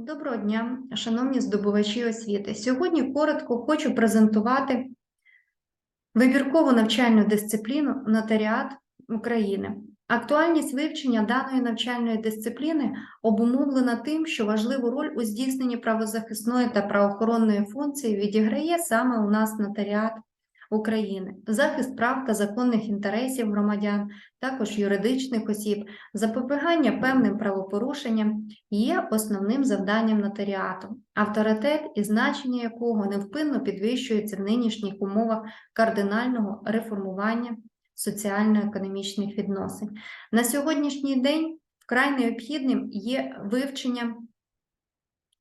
Доброго дня, шановні здобувачі освіти. Сьогодні коротко хочу презентувати вибіркову навчальну дисципліну Нотаріат України. Актуальність вивчення даної навчальної дисципліни обумовлена тим, що важливу роль у здійсненні правозахисної та правоохоронної функції відіграє саме у нас нотаріат України, захист прав та законних інтересів громадян, також юридичних осіб, запобігання певним правопорушенням є основним завданням нотаріату, авторитет і значення якого невпинно підвищується в нинішніх умовах кардинального реформування соціально-економічних відносин. На сьогоднішній день вкрай необхідним є вивчення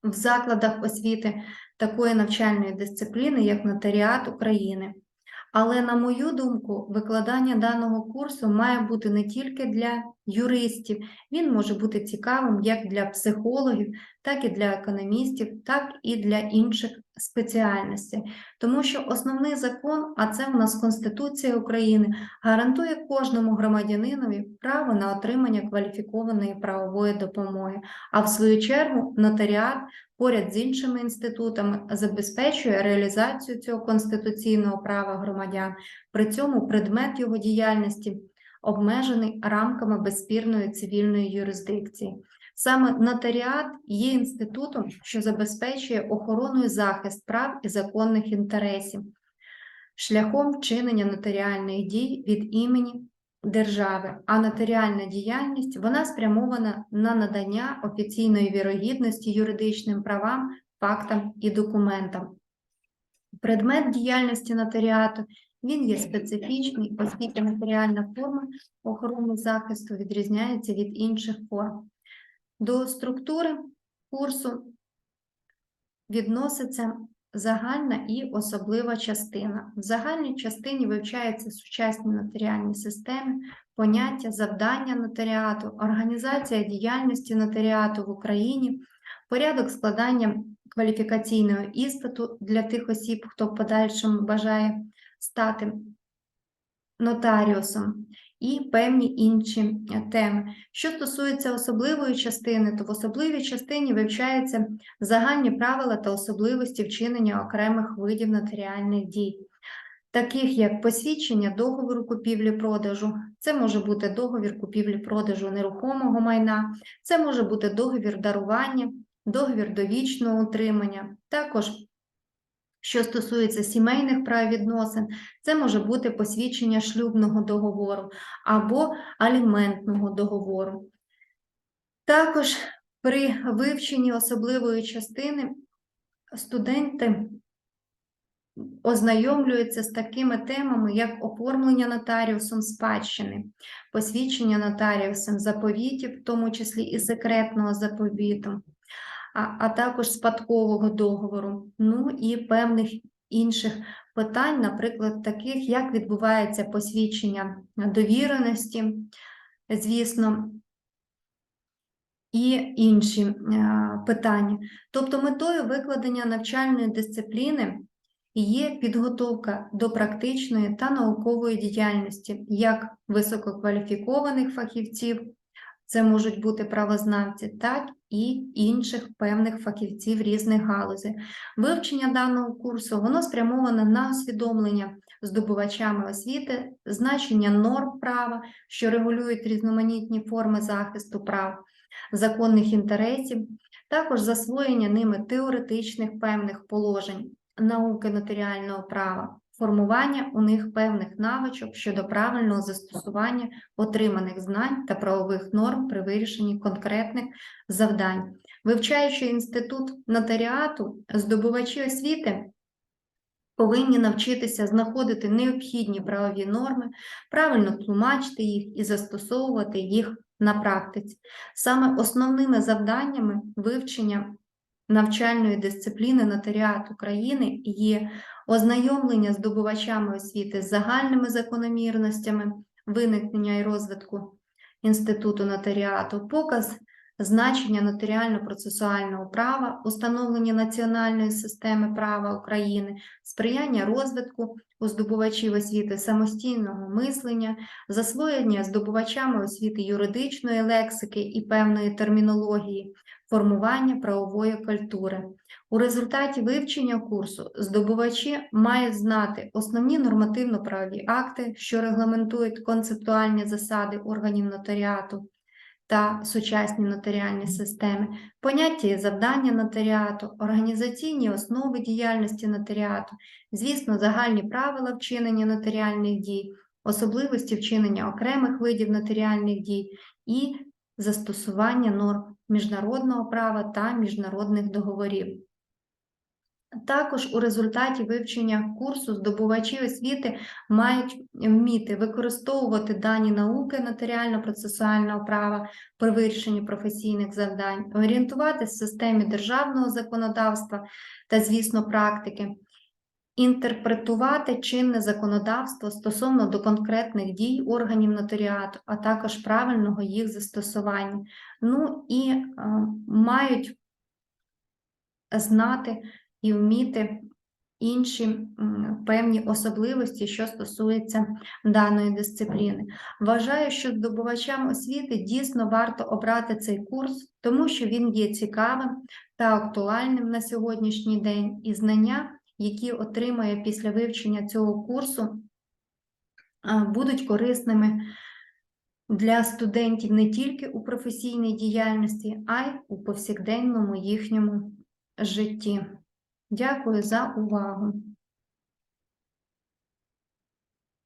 в закладах освіти такої навчальної дисципліни, як нотаріат України. Але, на мою думку, викладання даного курсу має бути не тільки для юристів, він може бути цікавим як для психологів, так і для економістів, так і для інших спеціальностей. Тому що основний закон, а це у нас Конституція України, гарантує кожному громадянинові право на отримання кваліфікованої правової допомоги, а в свою чергу нотаріат поряд з іншими інститутами забезпечує реалізацію цього конституційного права громадян. При цьому предмет його діяльності обмежений рамками безспірної цивільної юрисдикції. Саме нотаріат є інститутом, що забезпечує охорону і захист прав і законних інтересів шляхом вчинення нотаріальних дій від імені держави, а нотаріальна діяльність вона спрямована на надання офіційної вірогідності юридичним правам, фактам і документам. Предмет діяльності нотаріату він є специфічний, оскільки матеріальна форма охорони захисту відрізняється від інших форм. До структури курсу відноситься загальна і особлива частина. В загальній частині вивчаються сучасні нотаріальні системи, поняття, завдання нотаріату, організація діяльності нотаріату в Україні, порядок складання кваліфікаційного іспиту для тих осіб, хто в подальшому бажає стати нотаріусом. І певні інші е, теми. Що стосується особливої частини, то в особливій частині вивчаються загальні правила та особливості вчинення окремих видів нотаріальних дій, таких як посвідчення договору купівлі-продажу, це може бути договір купівлі-продажу нерухомого майна, це може бути договір дарування, договір довічного утримання, також що стосується сімейних правовідносин, це може бути посвідчення шлюбного договору або аліментного договору. Також при вивченні особливої частини студенти ознайомлюються з такими темами, як оформлення нотаріусом спадщини, посвідчення нотаріусом заповітів, в тому числі і секретного заповіту, а, а також спадкового договору, ну і певних інших питань, наприклад, таких, як відбувається посвідчення довіреності, звісно, і інші е, питання. Тобто метою викладення навчальної дисципліни є підготовка до практичної та наукової діяльності як висококваліфікованих фахівців, це можуть бути правознавці, так і інших певних фахівців різних галузей. Вивчення даного курсу воно спрямоване на усвідомлення здобувачами освіти, значення норм права, що регулюють різноманітні форми захисту прав, законних інтересів, також засвоєння ними теоретичних певних положень науки нотаріального права формування у них певних навичок щодо правильного застосування отриманих знань та правових норм при вирішенні конкретних завдань. Вивчаючи інститут нотаріату, здобувачі освіти повинні навчитися знаходити необхідні правові норми, правильно тлумачити їх і застосовувати їх на практиці. Саме основними завданнями вивчення навчальної дисципліни нотаріат України є ознайомлення здобувачами освіти з загальними закономірностями виникнення і розвитку інституту нотаріату, показ значення нотаріально-процесуального права, установлення національної системи права України, сприяння розвитку у здобувачів освіти самостійного мислення, засвоєння здобувачами освіти юридичної лексики і певної термінології, формування правової культури. У результаті вивчення курсу здобувачі мають знати основні нормативно-правові акти, що регламентують концептуальні засади органів нотаріату та сучасні нотаріальні системи, поняття і завдання нотаріату, організаційні основи діяльності нотаріату, звісно, загальні правила вчинення нотаріальних дій, особливості вчинення окремих видів нотаріальних дій і застосування норм міжнародного права та міжнародних договорів. Також у результаті вивчення курсу здобувачі освіти мають вміти використовувати дані науки нотаріально-процесуального права при вирішенні професійних завдань, орієнтуватися в системі державного законодавства та, звісно, практики, інтерпретувати чинне законодавство стосовно до конкретних дій органів нотаріату, а також правильного їх застосування. Ну і е, мають знати і вміти інші певні особливості, що стосуються даної дисципліни. Вважаю, що здобувачам освіти дійсно варто обрати цей курс, тому що він є цікавим та актуальним на сьогоднішній день, і знання, які отримає після вивчення цього курсу, будуть корисними для студентів не тільки у професійній діяльності, а й у повсякденному їхньому житті. Дякую за увагу.